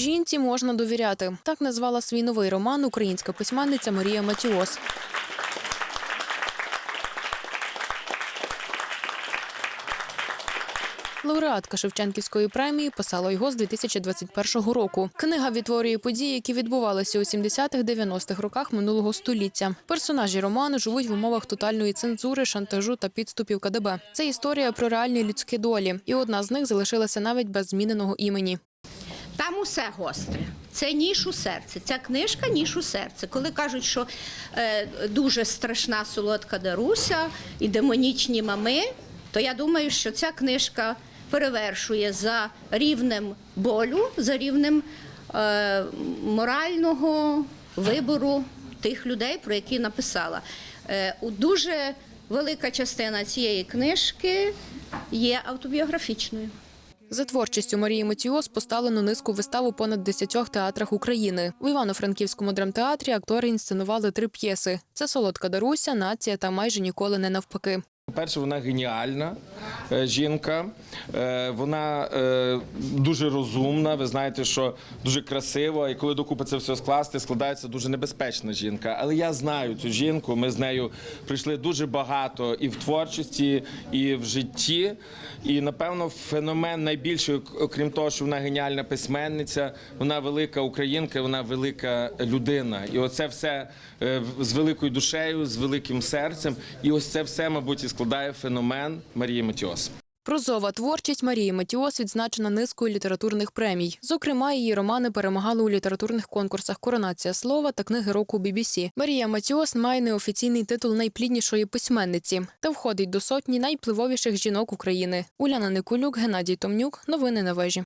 Жінці можна довіряти. Так назвала свій новий роман українська письменниця Марія Матіос. Лауреатка Шевченківської премії писала його з 2021 року. Книга відтворює події, які відбувалися у 70-х-90-х роках минулого століття. Персонажі роману живуть в умовах тотальної цензури, шантажу та підступів КДБ. Це історія про реальні людські долі, і одна з них залишилася навіть без зміненого імені. Там усе гостре. Це ніж у серце. Ця книжка ніж у серце. Коли кажуть, що е, дуже страшна солодка Даруся і демонічні мами, то я думаю, що ця книжка перевершує за рівнем болю, за рівнем е, морального вибору тих людей, про які написала. Е, дуже велика частина цієї книжки є автобіографічною. За творчістю Марії Матіос поставлено низку вистав у понад 10 театрах України. У Івано-Франківському драмтеатрі актори інсценували три п'єси: це Солодка Даруся, Нація та майже ніколи не навпаки. По-перше, вона геніальна жінка, Е, вона е, дуже розумна. Ви знаєте, що дуже красива, і коли докупи це все скласти, складається дуже небезпечна жінка. Але я знаю цю жінку. Ми з нею пройшли дуже багато і в творчості, і в житті. І напевно, феномен найбільший, окрім того, що вона геніальна письменниця, вона велика українка, вона велика людина. І оце все е, з великою душею, з великим серцем. І ось це все, мабуть, і складає феномен Марії Матіос. Прозова творчість Марії Матіос відзначена низкою літературних премій. Зокрема, її романи перемагали у літературних конкурсах Коронація слова та книги року BBC. Марія Матіос має неофіційний титул найпліднішої письменниці та входить до сотні найвпливовіших жінок України. Уляна Никулюк, Геннадій Томнюк. Новини на вежі.